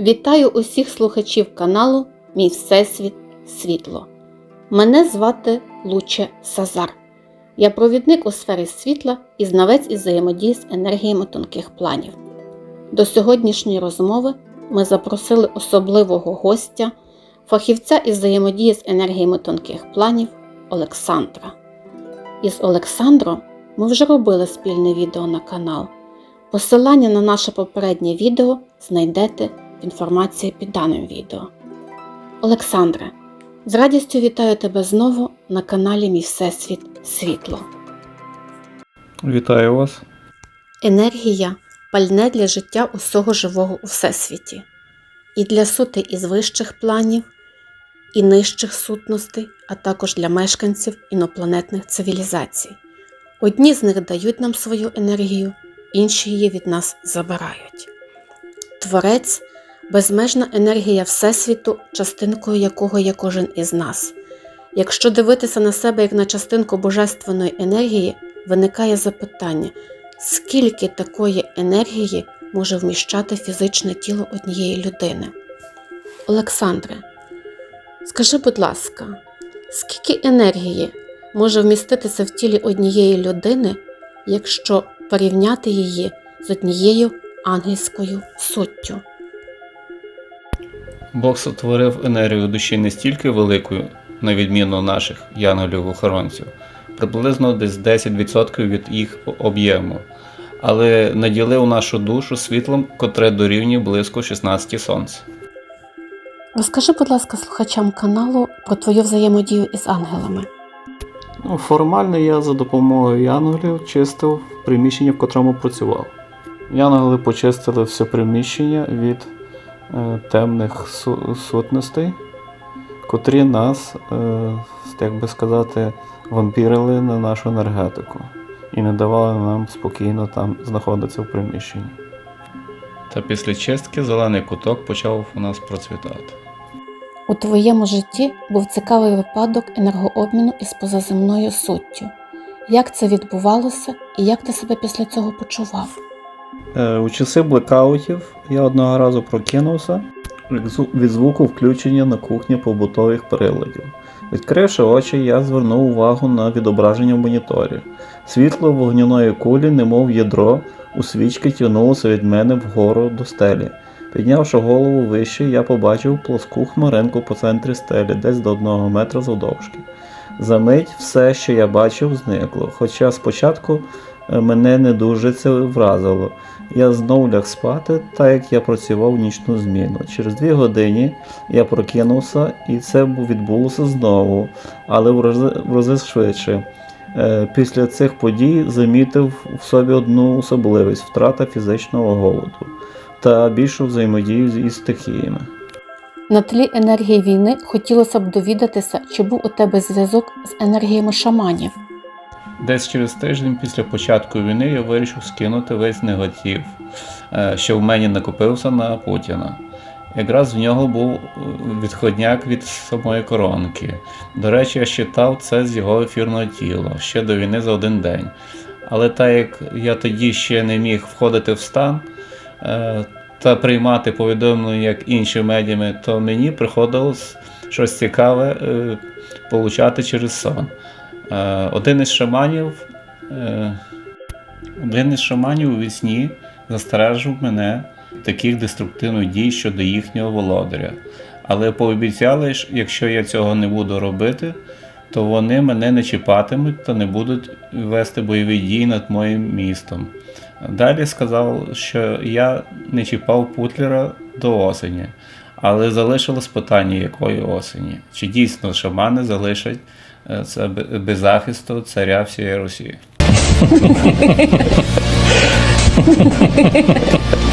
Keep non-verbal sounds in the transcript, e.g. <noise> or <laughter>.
Вітаю усіх слухачів каналу Мій Всесвіт Світло. Мене звати Луче Сазар. Я провідник у сфері світла і знавець із взаємодії з енергіями тонких планів. До сьогоднішньої розмови ми запросили особливого гостя, фахівця із взаємодії з енергіями тонких планів Олександра. Із Олександром ми вже робили спільне відео на канал. Посилання на наше попереднє відео знайдете в інформації під даним відео. Олександре, з радістю вітаю тебе знову на каналі Мій Всесвіт Світло. Вітаю вас. Енергія пальне для життя усього живого у всесвіті, і для сути із вищих планів, і нижчих сутностей, а також для мешканців інопланетних цивілізацій. Одні з них дають нам свою енергію, інші її від нас забирають. Творець безмежна енергія Всесвіту, частинкою якого є кожен із нас. Якщо дивитися на себе як на частинку божественної енергії, виникає запитання, скільки такої енергії може вміщати фізичне тіло однієї людини. Олександре, скажи, будь ласка, скільки енергії може вміститися в тілі однієї людини, якщо порівняти її з однією ангельською суттю? Бог сотворив енергію душі не стільки великою, на відміну наших янголів-охоронців, приблизно десь 10% від їх об'єму, але наділив нашу душу світлом, котре дорівнює близько 16 сонць. Розкажи, будь ласка, слухачам каналу про твою взаємодію із ангелами. Ну, формально я за допомогою янголів чистив приміщення, в котрому працював. Янголи почистили все приміщення від темних сутностей, котрі нас, е, як би сказати, вампірили на нашу енергетику і не давали нам спокійно там знаходитися в приміщенні. Та після чистки зелений куток почав у нас процвітати. У твоєму житті був цікавий випадок енергообміну із позаземною суттю. Як це відбувалося і як ти себе після цього почував? Е, У часи блекаутів я одного разу прокинувся від звуку включення на кухні побутових приладів. Відкривши очі, я звернув увагу на відображення в моніторі. Світло вогняної кулі, немов ядро, у свічки тягнулося від мене вгору до стелі. Піднявши голову вище, я побачив плоску хмаринку по центрі стелі, десь до одного метра завдовжки. За мить все, що я бачив, зникло, хоча спочатку е, мене не дуже це вразило. Я знов ляг спати, так як я працював нічну зміну. Через дві години я прокинувся, і це відбулося знову, але в рази, в рази швидше. Е, Після цих подій замітив в собі одну особливість втрата фізичного голоду та більшу взаємодію із стихіями. На тлі енергії війни хотілося б довідатися, чи був у тебе зв'язок з енергіями шаманів. Десь через тиждень після початку війни я вирішив скинути весь негатив, е, що в мені накопився на Путіна. Якраз в нього був е, відходняк від самої коронки. До речі, я считав це з його ефірного тіла ще до війни за один день. Але так як я тоді ще не міг входити в стан е, та приймати повідомлення як інші медіуми, то мені приходилось щось цікаве получати через сон. Е, Один із шаманів, е, один із шаманів у вісні застережив мене таких деструктивних дій щодо їхнього володаря. Але пообіцяли, що якщо я цього не буду робити, то вони мене не чіпатимуть та не будуть вести бойові дії над моїм містом. Далі сказав, що я не чіпав Путлера до осені, але залишилось питання, якої осені. Чи дійсно шамани залишать це бе- без захисту царя всієї Росії? <laughs>